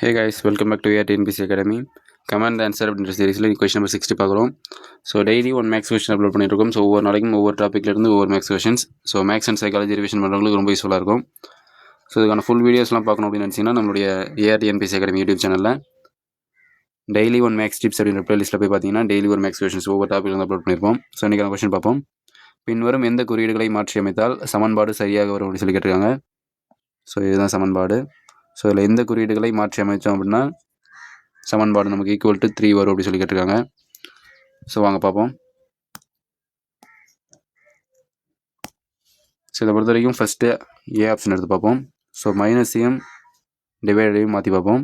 Hey guys welcome back to AR TNPSC academy comment answer அப்படின்ற சீரிஸில் question number sixty பார்க்குறோம். So daily one maths question upload பண்ணியிருக்கோம். So ஒவ்வொரு நாளைக்கும் ஒவ்வொரு டாப்பிக்லேருந்து ஒவ்வொரு maths questions so maths and psychology revision பண்ணுறவங்களுக்கு ரொம்ப யூஸ்ஃபுல்லாக இருக்கும். ஸோ இதுக்கான ஃபுல் வீடியோஸ்லாம் பார்க்கணும் அப்படின்னு நினச்சிங்கன்னா நம்மளுடைய ஏஆர் டிஎன்பிசி அகாடமி யூடியூப் சேனலில் டெய்லி ஒன் மேக்ஸ் டிப்ஸ் அப்படின்ற ப்ளேலிஸ்ட்டில் போய் பார்த்தீங்கன்னா டெய்லி ஒரு மேக்ஸ் கொஷின்ஸ் ஒவ்வொரு டாப்பிக்லேருந்து அப்லோட் பண்ணியிருப்போம். ஸோ இன்றைக்கான கொஸ்டின் பார்ப்போம். பின்வரும் எந்த குறியீடுகளை மாற்றி அமைத்தால் சமன்பாடு சரியாக வரும் அப்படின்னு சொல்லி கேட்டிருக்காங்க. ஸோ இதுதான் சமன்பாடு. ஸோ இதில் எந்த குறியீடுகளை மாற்றி அமைச்சோம் அப்படின்னா சமன்பாடு நமக்கு ஈக்குவல் டு த்ரீ வரும் அப்படி சொல்லி கேட்டிருக்காங்க. ஸோ வாங்க பார்ப்போம். ஸோ இதை பொறுத்த வரைக்கும் ஃபஸ்ட்டு ஏ ஆப்ஷன் எடுத்து பார்ப்போம். ஸோ மைனஸையும் டிவைடையும் மாற்றி பார்ப்போம்.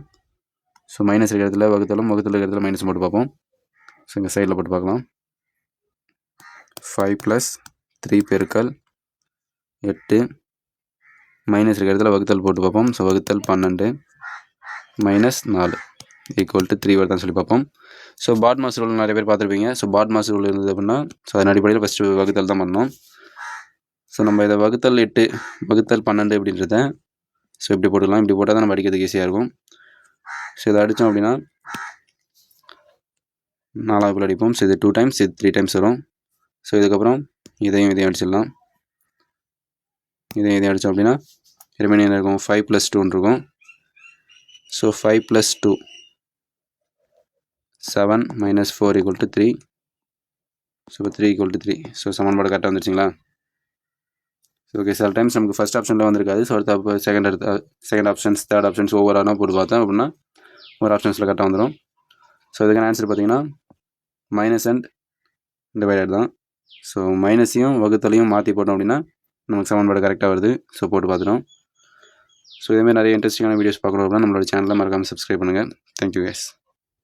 ஸோ மைனஸ் இருக்கிற இடத்துல வகுத்தலும் வகுத்தில் இருக்கிற இடத்துல மைனஸ் போட்டு பார்ப்போம். ஸோ இங்கே சைடில் போட்டு பார்க்கலாம். ஃபைவ் ப்ளஸ் த்ரீ பெருக்கல் எட்டு மைனஸ் இருக்கிற இடத்துல வகுத்தல் போட்டு பார்ப்போம். ஸோ வகுத்தல் பன்னெண்டு மைனஸ் நாலு ஈக்குவல் டு த்ரீ வருதான்னு சொல்லி பார்ப்போம். ஸோ பாட் மாஸ் ரூல் நிறைய பேர் பார்த்துருப்பீங்க. ஸோ பாட் மாஸ் ரூல் இருந்தது அப்படின்னா ஸோ அதன் அடிப்படையில் ஃபஸ்ட்டு வகுத்தல் தான் பண்ணோம். ஸோ நம்ம இதை வகுத்தல் எட்டு வகுத்தல் பன்னெண்டு அப்படின்றத ஸோ இப்படி போட்டுக்கலாம். இப்படி போட்டால் தான் நம்ம அடிக்கிறதுக்கு ஈஸியாக இருக்கும். ஸோ இதை அடித்தோம் அப்படின்னா நாலாவது அடிப்போம். ஸோ இது டூ டைம்ஸ் இது த்ரீ டைம்ஸ் வரும். ஸோ இதுக்கப்புறம் இதையும் இதையும் அடிச்சிடலாம். இதையும் இதை அடித்தோம் அப்படின்னா ரிமைனிங் இருக்கும் ஃபைவ் ப்ளஸ் டூன்னு இருக்கும் so five plus two seven minus four equal to three so இப்போ three equal to three so சமன்பாடு கரெக்டாக வந்துருச்சுங்களா? ஓகே சில டைம்ஸ் நமக்கு ஃபஸ்ட் ஆப்ஷனில் வந்திருக்காது. ஸோ அடுத்த செகண்ட் அடுத்த செகண்ட் ஆப்ஷன்ஸ் தேர்ட் ஆப்ஷன்ஸ் ஒவ்வொரு ஆனால் போட்டு பார்த்தோம் அப்படின்னா ஒரு ஆப்ஷன்ஸில் கரெக்டாக வந்துடும் ஸோ இதுக்கான ஆன்சர் பார்த்தீங்கன்னா மைனஸ் அண்ட் டிவைடட் தான். ஸோ மைனஸையும் வகுத்தலையும் மாற்றி போட்டோம் அப்படின்னா நமக்கு சமன்பாடு கரெக்டாக வருது. ஸோ போட்டு பார்த்துட்டோம். ஸோ இதேமாதிரி நிறைய இன்ட்ரெஸ்டிங்கான வீடியோஸ் பார்க்கணும் அப்படின்னா நம்மளோட சேனலில் மறக்காமல் சப்ஸ்கிரைப் பண்ணுங்கள் தேங்க்யூ கேஸ்